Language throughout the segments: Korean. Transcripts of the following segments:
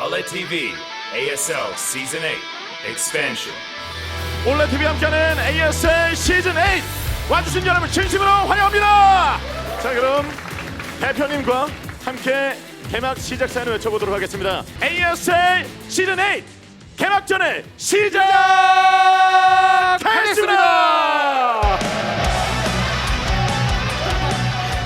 OLED TV ASL Season 8 Expansion. 올레 TV 함께하는 ASL 시즌 8 와주신 여러분 진심으로 환영합니다. 자 그럼 대표님과 함께 개막 시작 사연을 외쳐보도록 하겠습니다. ASL 시즌 8 개막전을 시작하겠습니다.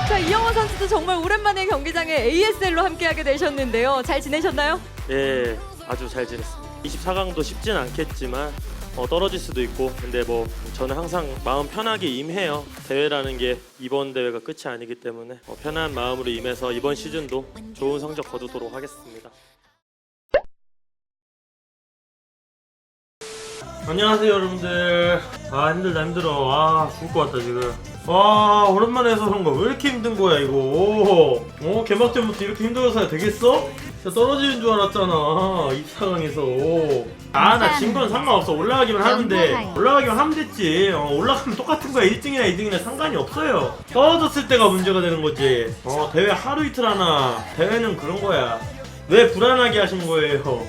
자 이영호 선수도 정말 오랜만에 경기장에 ASL로 함께하게 되셨는데요. 잘 지내셨나요? 예, 아주 잘 지냈습니다. 24강도 쉽진 않겠지만 어, 떨어질 수도 있고 근데 뭐 저는 항상 마음 편하게 임해요. 대회라는 게 이번 대회가 끝이 아니기 때문에 어, 편한 마음으로 임해서 이번 시즌도 좋은 성적 거두도록 하겠습니다. 안녕하세요 여러분들 아 힘들다 힘들어 아 죽을 것 같다 지금 와 오랜만에 해서 그런 거 왜 이렇게 힘든 거야 이거 어 개막 전부터 이렇게 힘들어서 해야 되겠어? 진짜 떨어지는 줄 알았잖아 입사강에서. 아 나 진 건 상관없어. 올라가기만 하는데 올라가기만 하면 됐지. 어, 올라가면 똑같은 거야. 1등이나 2등이나 상관이 없어요. 떨어졌을 때가 문제가 되는 거지. 어 대회 하루 이틀 하나. 대회는 그런 거야. 왜 불안하게 하신 거예요?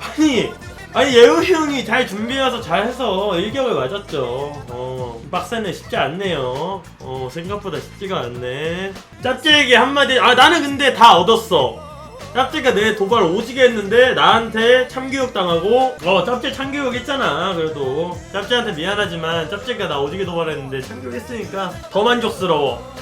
아니 아니 예우 형이 잘 준비해서 잘해서 1격을 맞았죠. 어 빡세네 쉽지 않네요. 어 생각보다 쉽지가 않네. 짭제에게 한마디. 아 나는 근데 다 얻었어. 짭제가 내 도발 오지게 했는데 나한테 참교육 당하고 어 짭제 참교육 했잖아 그래도. 짭제한테 미안하지만 짭제가 나 오지게 도발했는데 참교육 했으니까 더 만족스러워.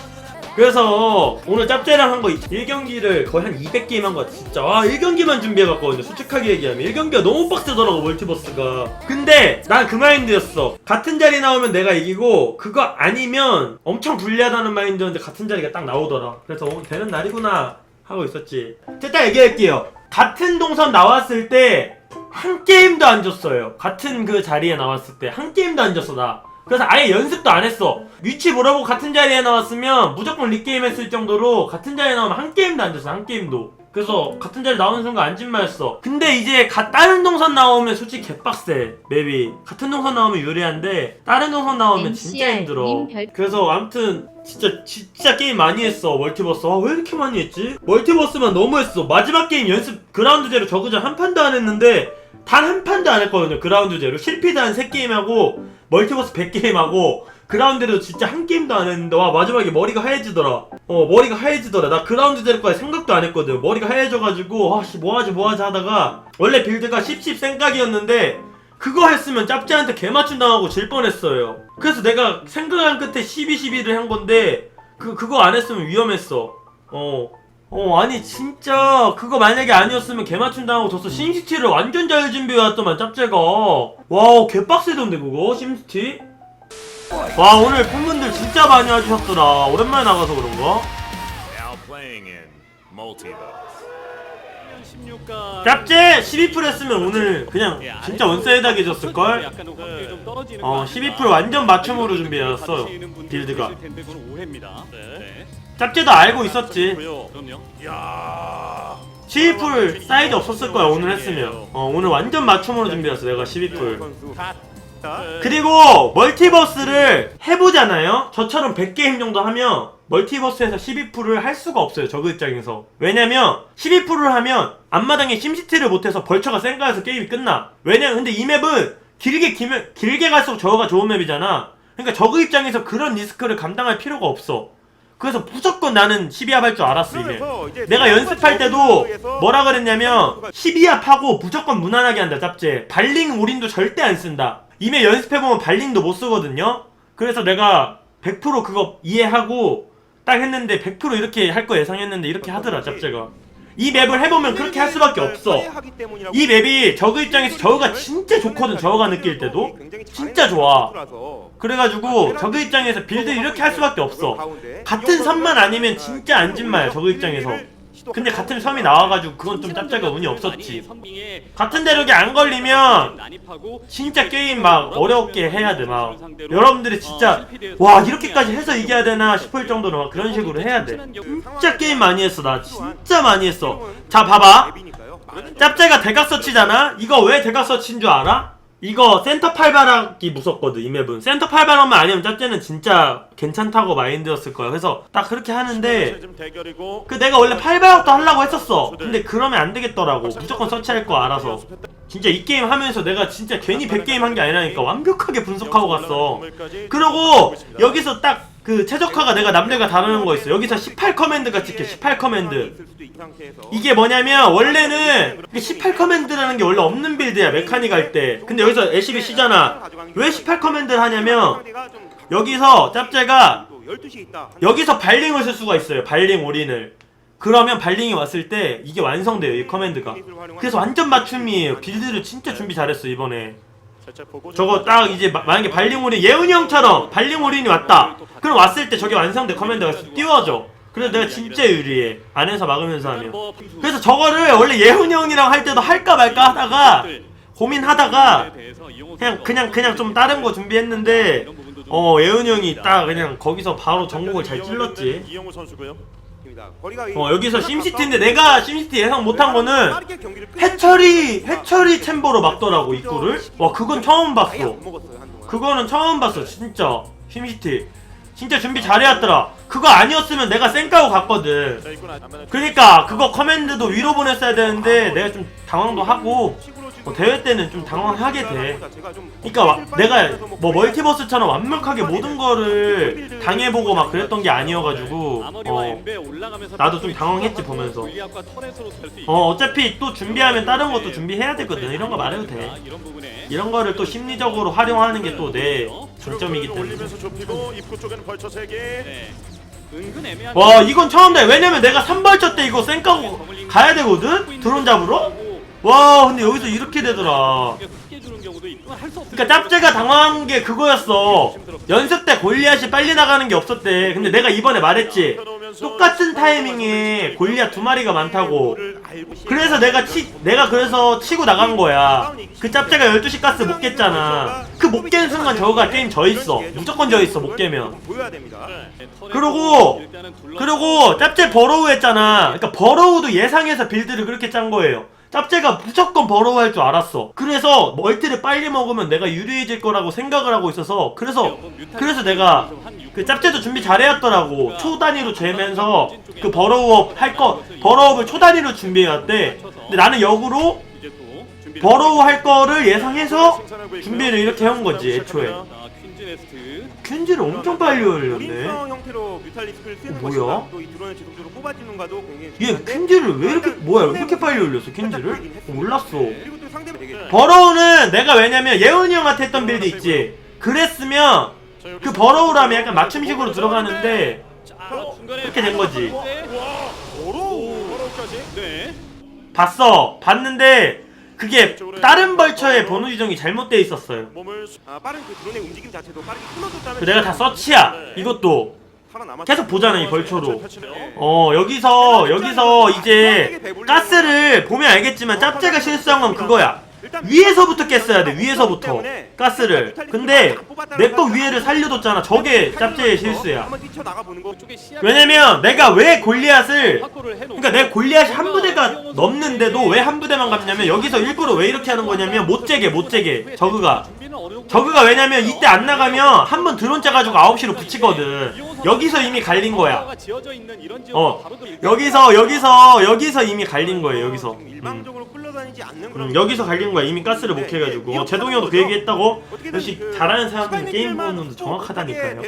그래서 오늘 짭제랑 한 거 1경기를 거의 한 200게임 한 거 같아 진짜. 와 1경기만 준비해봤거든요. 솔직하게 얘기하면. 1경기가 너무 빡세더라고 멀티버스가. 근데 난 그 마인드였어. 같은 자리 나오면 내가 이기고 그거 아니면 엄청 불리하다는 마인드였는데 같은 자리가 딱 나오더라. 그래서 오늘 되는 날이구나 하고 있었지 제가 얘기할게요 같은 동선 나왔을 때 한 게임도 안 졌어요 같은 그 자리에 나왔을 때 한 게임도 안 졌어 나 그래서 아예 연습도 안 했어. 위치 물어보고 같은 자리에 나왔으면 무조건 리게임 했을 정도로 같은 자리에 나오면 한 게임도 안 졌어, 한 게임도. 그래서 같은 자리 나오는 순간 안진마였어. 근데 이제 가, 다른 동선 나오면 솔직히 개빡세, 맵이. 같은 동선 나오면 유리한데, 다른 동선 나오면 진짜 힘들어. 그래서 아무튼, 진짜, 진짜 게임 많이 했어, 멀티버스. 아, 왜 이렇게 많이 했지? 멀티버스만 너무 했어. 마지막 게임 연습 그라운드 제로 저그전 한 판도 안 했는데, 단 한 판도 안 했거든요, 그라운드 제로. 실피드 한 3게임 하고, 멀티버스 100게임 하고 그라운드에도 진짜 한 게임도 안 했는데 와 마지막에 머리가 하얘지더라. 어 머리가 하얘지더라. 나 그라운드 제로까지 생각도 안 했거든. 머리가 하얘져가지고 아씨 뭐하지 뭐하지 하다가 원래 빌드가 10십 생각이었는데 그거 했으면 짭짤한테 개맞춤 당하고 질 뻔했어요. 그래서 내가 생각한 끝에 12, 12를 한 건데 그, 그거 안 했으면 위험했어. 어. 어 아니 진짜 그거 만약에 아니었으면 개맞춤 당하고 졌어. 심시티를 완전 잘 준비해왔더만 짭제가. 와우 개빡세던데 그거 심시티 와 오늘 팬분들 진짜 많이 와주셨더라. 오랜만에 나가서 그런가. 짭제 12풀 했으면 오늘 그냥 진짜 원사이드하게 졌을걸? 어 12풀 완전 맞춤으로 준비해왔어 빌드가. 짭제도 알고 있었지. 야. 12풀 사이즈 없었을 거야 오늘 했으면. 어 오늘 완전 맞춤으로 준비했어 내가 12풀 그리고 멀티버스를 해보잖아요. 저처럼 100게임 정도 하면 멀티버스에서 12풀을 할 수가 없어요 저그 입장에서. 왜냐면 12풀을 하면 앞마당에 심시티를 못해서 벌처가 센가에서 게임이 끝나. 왜냐면 근데 이 맵은 길게 기면, 길게 갈수록 저거가 좋은 맵이잖아. 그러니까 저그 입장에서 그런 리스크를 감당할 필요가 없어. 그래서 무조건 나는 12합 할 줄 알았어 이게. 내가 연습할 때도 뭐라 그랬냐면 12합 하고 무조건 무난하게 한다 짭제 발링 올인도 절대 안 쓴다 이메 연습해보면 발링도 못 쓰거든요? 그래서 내가 100% 그거 이해하고 딱 했는데 100% 이렇게 할 거 예상했는데 이렇게 하더라 짭제가. 이 맵을 해보면 그렇게 할 수밖에 없어. 이 맵이 저그 입장에서 저그가 진짜 좋거든 저그가 느낄 때도. 진짜 좋아. 그래가지고 저그 입장에서 빌드 이렇게 할 수밖에 없어. 같은 섬만 아니면 진짜 안진말 저그 입장에서 근데 같은 섬이 나와가지고 그건 좀 짭짤가 운이 없었지. 같은 대륙이 안 걸리면 진짜 게임 막 어렵게 해야 돼 막. 여러분들이 진짜 와 이렇게까지 해서 이겨야 되나 싶을 정도로 막 그런 식으로 해야 돼. 진짜 게임 많이 했어. 나 진짜 많이 했어. 자 봐봐. 짭짤가 대각 서 치잖아? 이거 왜 대각 서치인 줄 알아? 이거 센터 팔바락이 무섭거든 이 맵은. 센터 팔바락만 아니면 짭제는 진짜 괜찮다고 마인드였을 거야. 그래서 딱 그렇게 하는데 그 내가 원래 팔바락도 하려고 했었어. 근데 그러면 안 되겠더라고. 무조건 서치할 거 알아서. 진짜 이 게임 하면서 내가 진짜 괜히 100게임 한 게 아니라니까 완벽하게 분석하고 갔어. 그러고 여기서 딱 그 최적화가 내가 남들과 다르는 거 있어 여기서 18 커맨드가 찍혀 18 커맨드. 이게 뭐냐면 원래는 18 커맨드라는 게 원래 없는 빌드야 메카닉 할 때. 근데 여기서 애쉬비 쉬잖아. 왜 18 커맨드를 하냐면 여기서 짭제가 여기서 발링을 쓸 수가 있어요 발링 올인을. 그러면 발링이 왔을 때 이게 완성돼요 이 커맨드가. 그래서 완전 맞춤이에요. 빌드를 진짜 준비 잘했어 이번에 저거 딱 이제 마- 만약에 발링 올인 예은이 형처럼 발링 올인이 왔다. 그럼 왔을 때 저게 완성돼. 커맨드가 띄워져 그래서 내가 진짜 유리해. 안에서 막으면서 하면. 그래서 저거를 원래 예훈이 형이랑 할 때도 할까 말까 하다가 고민하다가 그냥 그냥 그냥 좀 다른 거 준비했는데 어 예훈이 형이 딱 그냥 거기서 바로 전국을 잘 찔렀지. 이영우 선수고요. 어 여기서 심시티인데 내가 심시티 예상 못한 거는 해철이 해철이 챔버로 막더라고 입구를 와 그건 처음 봤어. 그거는 처음 봤어 진짜. 심시티. 진짜 준비 잘해왔더라. 그거 아니었으면 내가 쌩까고 갔거든. 그러니까 그거 커맨드도 위로 보냈어야 되는데 내가 좀 당황도 하고 어, 대회 때는 좀 당황하게 돼. 그러니까 와- 내가 뭐 멀티버스처럼 완벽하게 모든 거를 당해보고 막 그랬던 게 아니어가지고 어, 나도 좀 당황했지 보면서. 어 어차피 또 준비하면 다른 것도 준비해야 되거든. 이런 거 말해도 돼. 이런 거를 또 심리적으로 활용하는 게 또 내 장점이기 때문에. 와 이건 처음 돼. 왜냐면 내가 3벌처 때 이거 쌩까고 가야 되거든? 드론 잡으러 와 근데 여기서 이렇게 되더라. 그러니까 짭제가 당황한 게 그거였어. 연습 때 골리앗이 빨리 나가는 게 없었대. 근데 내가 이번에 말했지. 똑같은 타이밍에 골리앗 두 마리가 많다고. 그래서 내가 치 내가 그래서 치고 나간 거야. 그 짭제가 12시 가스 못 깼잖아. 그못깬 순간 저거가 게임 져 있어. 무조건 져 있어 못 깨면. 됩니다. 그러고 그리고 짭제 버로우 했잖아. 그러니까 버로우도 예상해서 빌드를 그렇게 짠 거예요. 짭제가 무조건 버로우 할줄 알았어. 그래서 멀티를 빨리 먹으면 내가 유리해질 거라고 생각을 하고 있어서 그래서 그래서 내가 그 짭제도 준비 잘해왔더라고. 초 단위로 재면서 그 버로우업 할 거 버로우업을 초 단위로 준비해왔대. 근데 나는 역으로 버로우 할 거를 예상해서 준비를 이렇게 해온 거지 애초에. 퀸즈를 엄청 빨리 올렸네. 형태로 뮤탈리스크를 쓰는 어, 뭐야? 것이나 또이 드론을 지속적으로 뽑아주는가도 굉장히 얘 중요한데 퀸즈를 왜 이렇게 뭐야 왜 이렇게 빨리 올렸어 퀸즈를? 어, 몰랐어. 그리고 또 상대방 되게 버러우는 내가 왜냐면 예은이 형한테 했던 빌드 있지. 그랬으면 그 버러우라면 약간 맞춤식으로 들어가는데 이렇게 된 거지. 오로까지. 봤어. 봤는데 그게 다른 벌처의 번호 지정이 잘못돼 있었어요. 몸을 수- 아, 빠른 그 드론의 움직임 자체도 빠르게 끊어줬다면 그 내가 다 서치야. 이것도 살아남았 계속 보잖아 이 벌처로. 펼치네요. 어 여기서 여기서 이제 가스를 보면 알겠지만 짭제가 실수한 건 그거야. 위에서부터 깼어야 돼 위에서부터 가스를. 근데 내 거. 위에를 살려뒀잖아. 저게 실수야. 뛰쳐나가 보는 거. 왜냐면 내가 왜 골리앗을 그러니까 내 골리앗이 한 부대가 넘는데도 왜 한 부대만 갔냐면 여기서 일부러 왜 이렇게 하는 거냐면 못 재게 못 재게 저그가 저그가 왜냐면 이때 안 나가면 한 번 드론 짜가지고 9시로 붙이거든. 여기서 이미 갈린 거야. 어 여기서 여기서 여기서 이미 갈린 거예요 여기서. 음. 음, 여기서 갈린 거야. 이미 가스를 못 해가지고. 어, 제동이 형도 그 얘기 했다고? 역시 잘하는 사람들은 게임 보는 정확하다니까요.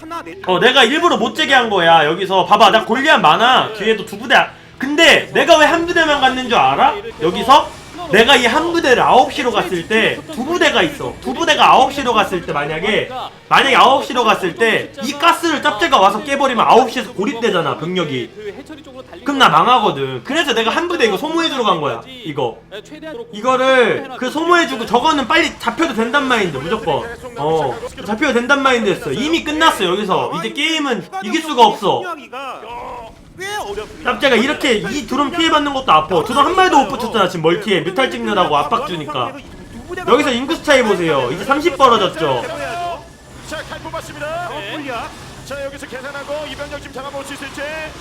하나 내어 내가 일부러 못 재게 한 거야 여기서. 봐봐 나 골리앗 많아. 뒤에도 두 부대. 근데 내가 왜 한 부대만 갔는 줄 알아? 여기서 내가 이 한 부대를 9시로 갔을 때 두 부대가 있어. 두 부대가 9시로 갔을 때 만약에 만약에 9시로 갔을 때 이 가스를 짭제가 와서 깨버리면 9시에서 고립되잖아 병력이. 그럼 나 망하거든. 그래서 내가 한 부대 이거 소모해주러 간 거야 이거. 이거를 그 소모해주고 저거는 빨리 잡혀도 된단 마인드 무조건. 어 잡혀도 된단 마인드였어. 이미 끝났어 여기서. 이제 게임은 이길 수가 없어 꽤 어렵습니다. 짭제가 이렇게 이 드론 피해받는 것도 아파 드론 한 발도 못 붙였잖아 지금 멀티에 뮤탈 찍느라고 압박 주니까 여기서 인구수 차이 보세요 이제 30 벌어졌죠 자, 칼 뽑았습니다. 폴리아 자, 여기서 계산하고 이병력 지금 잡아볼 수 있을지.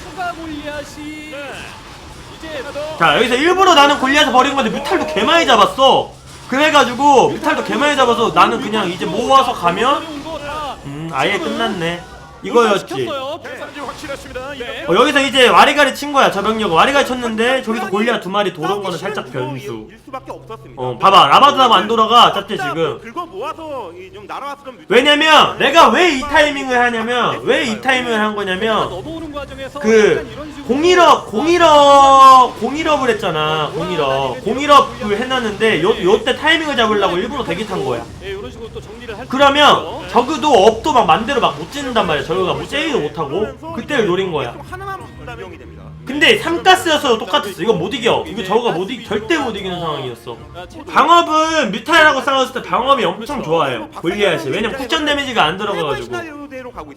추가 골리앗이 네. 이제 하나 더. 자 여기서 일부러 나는 골리앗을 버린 건데 뮤탈도 개 많이 잡았어 그래가지고 뮤탈도 개 많이 잡아서 나는 그냥 이제 모아서 가면 음 아예 끝났네 이거였지 확 네. 어, 여기서 이제 와리가리 친 거야 저 병력 와리가리 쳤는데 저기서 골리앗 두 마리 도는 거는 살짝 변수. 일 수밖에 없었습니다. 어 봐봐. 라바드하고 안 돌아가 짭제 지금. 긁어 모아서 이좀 날아왔던 뮤탈- 왜냐면 내가 왜 이 타이밍을 하냐면 왜 이 타이밍을 한 거냐면 그 공일업 공일업 공일업을 했잖아 공일업. 공일업을 해놨는데 요 요때 타이밍을 잡으려고 일부러 대기 탄 거야. 그러면 적어도 업도 막 만대로 막못 찍는단 말이야. 저거가 뭐 제이도 못하고. 그때 를 노린 거야. 하나만 됩니다. 근데 삼가스여서 똑같았어. 이건 못 이겨. 이거 저거가 못 이기 절대 못 이기는 상황이었어. 방업은 뮤탈하고 싸웠을 때 방업이 엄청 좋아요. 골리앗이. 왜냐면 쿠션 데미지가 안 들어가가지고.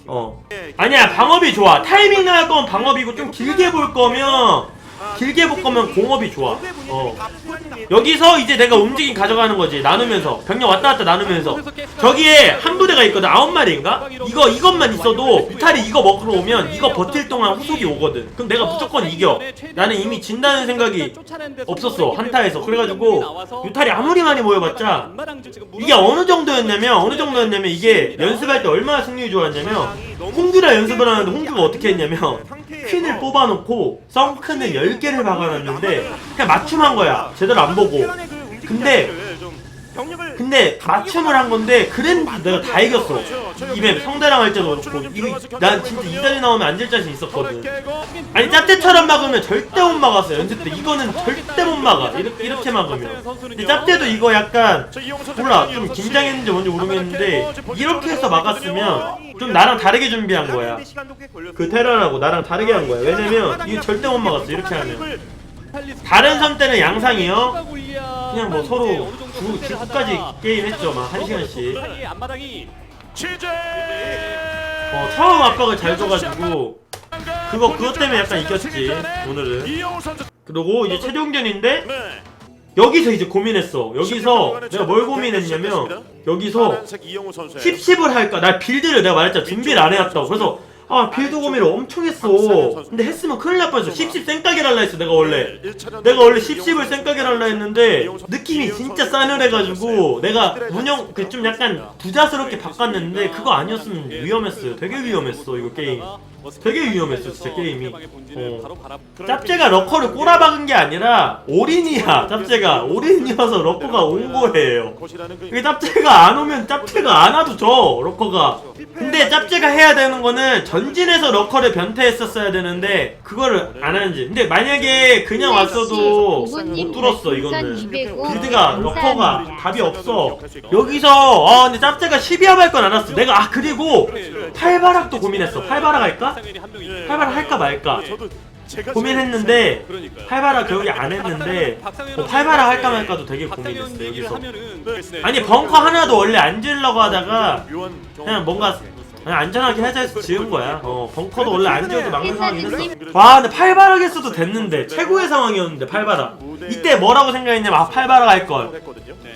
어. 네, 아니야 방업이 좋아. 타이밍 나갈 거면 방업이고 좀 길게 볼 거면 길게 볼 거면 공업이 좋아. 어. 여기서 이제 내가 움직임 가져가는 거지. 나누면서. 병력 왔다 갔다 나누면서. 저기에 한 부대가 있거든. 아홉 마리인가? 이거 이것만 있어도 뮤탈이 이거 먹으러 오면 이거 버틸 동안 후속이 오거든. 그럼 내가 무조건 이겨. 나는 이미 진다는 생각이 없었어. 한타에서. 그래가지고 뮤탈이 아무리 많이 모여봤자 이게 어느 정도였냐면 어느 정도였냐면 이게 연습할 때 얼마나 승률이 좋았냐면 홍규랑 연습을 하는데 홍규가 어떻게 했냐면 퀸을 뽑아놓고 썬크는 10개를 박아놨는데 그냥 맞춤한 거야. 제대로 안 보고. 근데 근데 맞춤을 한 건데 그랜드 내가 다 이겼어. 이맵 성대랑 할 때도 그렇고 이거 난 진짜 이달이 나오면 안질 자신 있었거든. 아니 짭때처럼 막으면 절대 못 막았어 연습 때. 이거는 절대 못 막아. 이렇게, 이렇게 막으면. 근데 짭때도 이거 약간 몰라. 좀 긴장했는지 뭔지 모르겠는데 이렇게 해서 막았으면 좀 나랑 다르게 준비한 거야. 그 테라라고 나랑 다르게 한 거야. 왜냐면 이거 절대 못 막았어. 이렇게 하면 다른 섬 때는 양상이요 그냥 뭐 서로 주, 주까지 게임 했죠 막 한 시간씩. 어 처음 압박을 잘 줘가지고 그거 그것 때문에 약간 이겼지 오늘은. 그리고 이제 최종전인데 네. 여기서 이제 고민했어 여기서 내가 뭘 고민했냐면 여기서 파란색 이영호 선수. 10, 10을 할까? 나 빌드를 내가 말했잖아 준비를 안 해왔다고 그래서 아 빌드 고민을 엄청 했어. 근데 했으면 큰일 날 뻔했어. 10, 10 쌩까기를 할라 했어 내가 원래. 내가 원래 10, 10을 쌩까기를 할라 했는데 느낌이 진짜 싸늘해가지고 내가 운영 그 좀 약간 부자스럽게 바꿨는데 그거 아니었으면 위험했어요. 되게 위험했어 이거 게임 되게 위험했어 진짜 게임이. 어. 짭제가 러커를 꼬라박은 게 아니라 올인이야 짭제가. 올인이어서 러커가 온 거예요. 이게 짭제가 안 오면 짭제가 안 와도 져 러커가. 근데 짭제가 해야 되는 거는 전진해서 러커를 변태했었어야 되는데 그거를 안 하는지. 근데 만약에 그냥 왔어도 못 뚫었어 이거는. 빌드가 러커가 답이 없어. 여기서 아 근데 짭제가 12합 할건 알았어. 내가 아 그리고 팔바락도 고민했어. 팔바락 할까? 팔바락 할까 말까. 저도 제가 고민했는데 팔바락 결국에 안 했는데 뭐 팔바락 할까 말까도 되게 고민했어 여기서. 아니 벙커 하나도 원래 안 지으려고 하다가 묘한 그냥 뭔가 그냥 안전하게 하자 해서 지은 거야. 어 벙커도 원래 안 지어도 막는 상황이긴 했어 와 근데 팔바락 했어도 됐는데 최고의 상황이었는데 팔바락 이때 뭐라고 생각했냐면 아 할걸. 했거든요.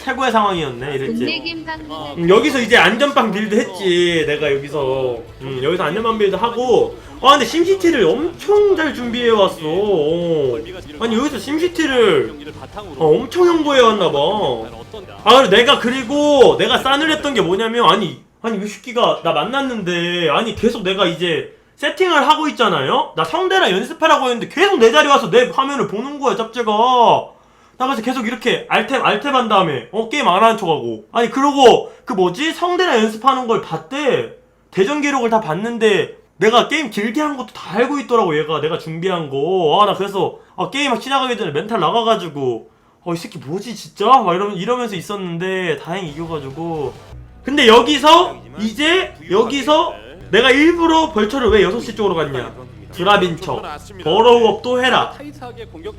최고의 상황이었네 이랬지. 돈내긴 방문은 음, 여기서 이제 안전빵 빌드 했지 내가 여기서. 음, 여기서 안전빵 빌드 하고. 아 근데 심시티를 엄청 잘 준비해 왔어. 어. 아니 여기서 심시티를 어, 엄청 연구해 왔나 봐아 그리고 내가 그리고 내가 싸늘했던 게 뭐냐면 아니 아니 이 새끼가 나 만났는데 아니 계속 내가 이제 세팅을 하고 있잖아요? 나 성대랑 연습하라고 했는데 계속 내 자리 와서 내 화면을 보는 거야 짭제가 나 그래서 계속 이렇게 알탭 알탭 한 다음에 어 게임 안 하는 척하고. 아니 그러고 그 뭐지? 성대랑 연습하는 걸 봤대. 대전 기록을 다 봤는데 내가 게임 길게 한 것도 다 알고 있더라고 얘가. 내가 준비한 거. 아 나 그래서 아, 게임 막 시작하기 전에 멘탈 나가가지고 어 이 새끼 뭐지 진짜? 막 이러면 이러면서 있었는데 다행히 이겨가지고. 근데 여기서 이제 여기서 내가 일부러 벌처를 왜 6시 쪽으로 갔냐 드랍인 척. 더러우업 또 해라.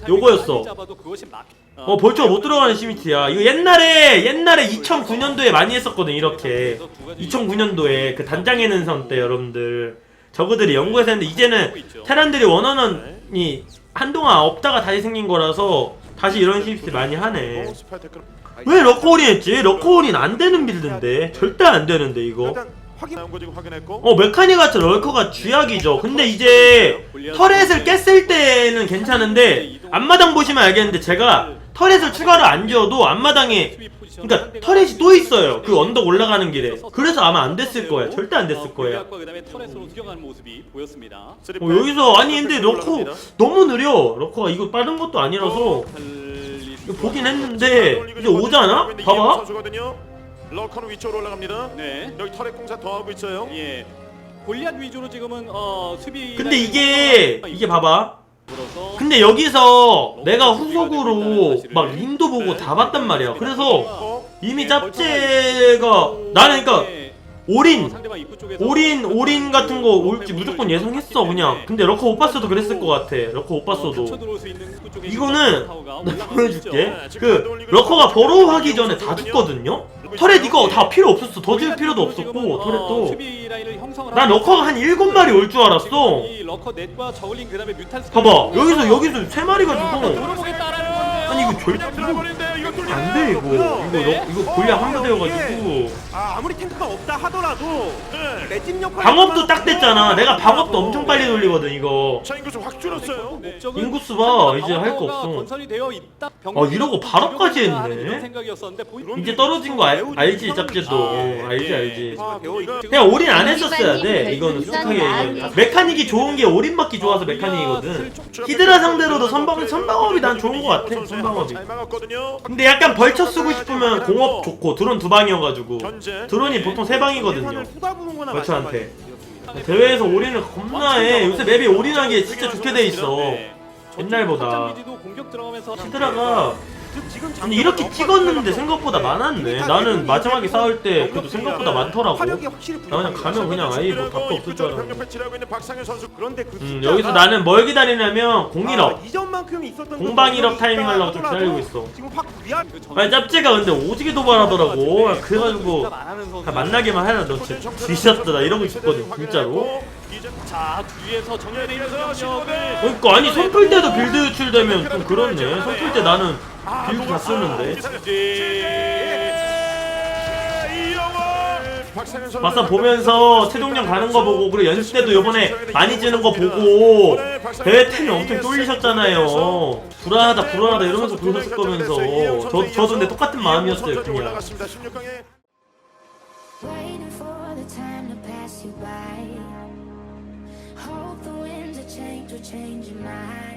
요거였어. 어 벌초가 못 들어가는 시미티야. 이거 옛날에 옛날에 2009년도에 많이 했었거든 이렇게. 2009년도에 그 단장의 능선 때 여러분들. 저그들이 연구해서 했는데 이제는 테란들이 원원원이 한동안 없다가 다시 생긴 거라서 다시 이런 시미티 많이 하네. 왜 러커홀이 했지? 러커홀이 안 되는 빌드인데. 절대 안 되는데 이거 확인 나온 거 지금 확인했고. 어 메카닉 같은 럴커가 쥐약이죠 근데 이제 터렛을 깼을 때는 괜찮은데 앞마당 보시면 알겠는데 제가 터렛을 추가로 안 지어도 앞마당에 그러니까 터렛이 또 있어요. 그 언덕 올라가는 길에. 그래서 아마 안 됐을 거야. 절대 안 됐을 모습이 보였습니다. 어, 여기서 아니 근데 러커 너무 느려. 러커가 이거 빠른 것도 아니라서 이거 보긴 했는데 이제 오잖아? 봐봐. 러커는 위쪽으로 올라갑니다. 네. 여기 터렛 공사 더 하고 있어요. 예. 골리앗 위주로 지금은 어 수비 근데 이게 이게 봐봐. 근데 여기서 내가 후속으로 막 린도 보고 다 봤단 말이야. 그래서 어? 이미 짭제가 나는 그러니까 올인 올인 올인 같은 거 올지 무조건 예상했어 그냥. 근데 러커 못 봤어도 그랬을 것 같아. 러커 못 봤어도. 이거는 나 보여줄게. 그 러커가 버로우 하기 전에 다 죽거든요. 터렛 이거 다 필요 없었어. 더 줄 필요도 없었고 터렛도. 난 러커가 한 일곱 마리 올 줄 알았어. 봐봐 여기서 여기서 세 마리가 죽어. 아니 이거 절대 이거 뚫리면 안돼 이거. 이거 러, 이거 골리앗 한대 되어가지고 아, 아무리 탱크가 없다 하더라도 네. 맷집 역할 방업도 딱 됐잖아. 내가 방업도 엄청 빨리 돌리거든 이거. 자 인구 좀확 줄었어요. 목적은 인구수 봐. 이제 할거 없어. 건설이 되어 있다. 아, 이러고 바로까지 했네. 하는 이런 생각이었었는데 보이- 이제 떨어진 거 알, 알지 짭제도. 아, 예. 알지 예. 알지. 아, 배워 이거 그냥 올인 안 했었어야 돼. 이거는 솔직하게 아. 메카닉이 좋은 게 올인 맞기 좋아서 메카닉이거든. 히드라 상대로도 선방 선방업이 난 좋은 거 같아. 잘 막았거든요. 근데 약간 벌쳐 쓰고 싶으면 공업 좋고 드론 두 방이어가지고 현재 드론이 보통 세 방이거든요. 마찬가지였습니다. 대회에서 올인을 겁나 해. 요새 맵이 올인하기 진짜 좋게 돼 있어. 네. 옛날보다. 들어가면서 히드라가 지금 근데 이렇게 찍었는데 생각보다 많았네. 나는 마지막에 싸울 때 그래도 생각보다 많더라고. 나 그냥 가면 그냥 아예 뭐 답도 없을 줄 알았는데. 그 음, 여기서 나는 뭘 기다리냐면 공일업. 아, 이전만큼 있었던 공방 그 일업 공격이 타이밍 하려고 좀 기다리고 있어. 그 전- 아니 짭제가 근데 오지게 도발하더라고. 네. 그래가지고 만나게만 해라 너 진짜 뒤졌다 나 이러고 있었거든 진짜로. 자 뒤에서 정면에 있는 병력을 그러니까 아니 손풀 때도 빌드 유출되면 좀 그렇네. 손풀 때 나는 빌드 다 쓰는데. 막상 보면서 최종령 가는 거 보고 그리고 연습 때도 요번에 많이 지는 거 보고 대회 템이 엄청 쫄리셨잖아요. 불안하다 불안하다 이러면서 보셨을 거면서 저 저도 근데 똑같은 마음이었어요 그냥. To change your mind.